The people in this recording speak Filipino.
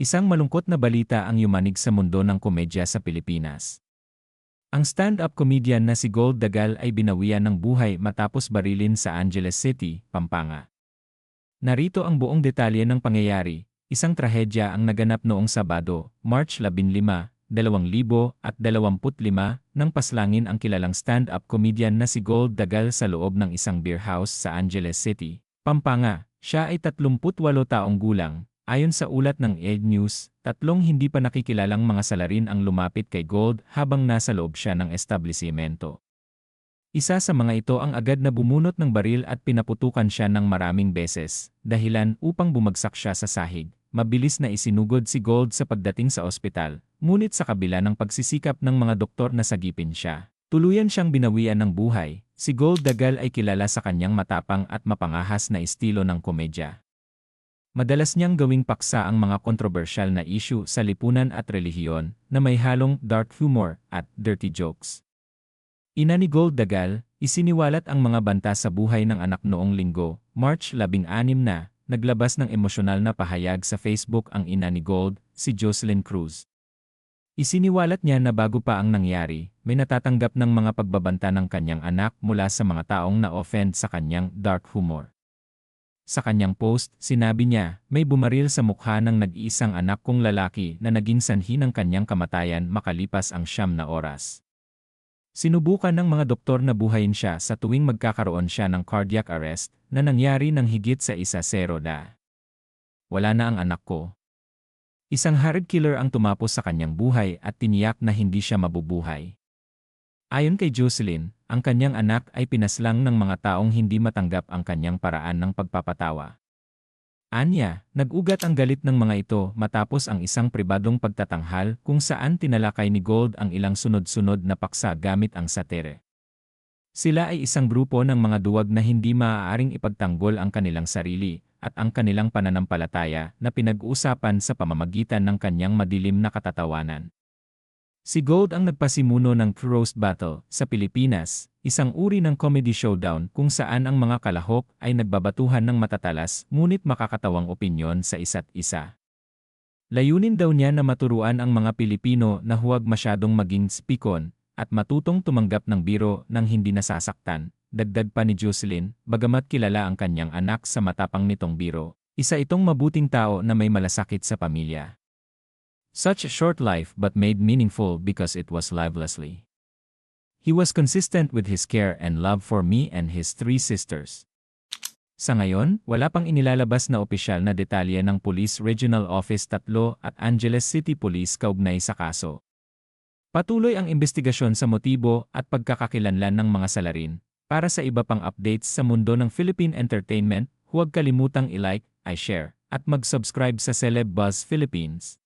Isang malungkot na balita ang yumanig sa mundo ng komedya sa Pilipinas. Ang stand-up comedian na si Gold Dagal ay binawian ng buhay matapos barilin sa Angeles City, Pampanga. Narito ang buong detalye ng pangyayari. Isang trahedya ang naganap noong Sabado, March 15, 2025 nang paslangin ang kilalang stand-up comedian na si Gold Dagal sa loob ng isang beer house sa Angeles City, Pampanga. Siya ay 38 taong gulang, Ayon sa ulat ng Ed News, tatlong hindi pa nakikilalang mga salarin ang lumapit kay Gold habang nasa loob siya ng establisimento. Isa sa mga ito ang agad na bumunot ng baril at pinaputukan siya ng maraming beses, dahilan upang bumagsak siya sa sahig. Mabilis na isinugod si Gold sa pagdating sa ospital, ngunit sa kabila ng pagsisikap ng mga doktor na sagipin siya. Tuluyan siyang binawian ng buhay, si Gold Dagal ay kilala sa kanyang matapang at mapangahas na estilo ng komedya. Madalas niyang gawing paksa ang mga kontrobersyal na issue sa lipunan at relihiyon na may halong dark humor at dirty jokes. Ina ni Gold Dagal, isiniwalat ang mga banta sa buhay ng anak noong linggo, March 16 na, naglabas ng emosyonal na pahayag sa Facebook ang ina ni Gold, si Jocelyn Cruz. Isiniwalat niya na bago pa ang nangyari, may natatanggap ng mga pagbabanta ng kanyang anak mula sa mga taong na-offend sa kanyang dark humor. Sa kanyang post, sinabi niya, may bumaril sa mukha ng nag-iisang anak kong lalaki na naging sanhi ng kanyang kamatayan makalipas ang siyam na oras. Sinubukan ng mga doktor na buhayin siya sa tuwing magkakaroon siya ng cardiac arrest na nangyari ng higit sa isa zero da. Wala na ang anak ko. Isang hard killer ang tumapos sa kanyang buhay at tiniyak na hindi siya mabubuhay. Ayon kay Jocelyn, ang kanyang anak ay pinaslang ng mga taong hindi matanggap ang kanyang paraan ng pagpapatawa. Anya, nag-ugat ang galit ng mga ito matapos ang isang pribadong pagtatanghal kung saan tinalakay ni Gold ang ilang sunod-sunod na paksa gamit ang satere. Sila ay isang grupo ng mga duwag na hindi maaaring ipagtanggol ang kanilang sarili at ang kanilang pananampalataya na pinag-uusapan sa pamamagitan ng kanyang madilim na katatawanan. Si Gold ang nagpasimuno ng Roast Battle sa Pilipinas, isang uri ng comedy showdown kung saan ang mga kalahok ay nagbabatuhan ng matatalas ngunit makakatawang opinyon sa isa't isa. Layunin daw niya na maturuan ang mga Pilipino na huwag masyadong maging spikon at matutong tumanggap ng biro nang hindi nasasaktan. Dagdag pa ni Jocelyn, bagamat kilala ang kanyang anak sa matapang nitong biro, isa itong mabuting tao na may malasakit sa pamilya. Such a short life but made meaningful because it was livelessly. He was consistent with his care and love for me and his three sisters. Sa ngayon, wala pang inilalabas na opisyal na detalye ng Police Regional Office 3 at Angeles City Police kaugnay sa kaso. Patuloy ang investigasyon sa motibo at pagkakakilanlan ng mga salarin. Para sa iba pang updates sa mundo ng Philippine Entertainment, huwag kalimutang i-like, i-share, at mag-subscribe sa Celeb Buzz Philippines.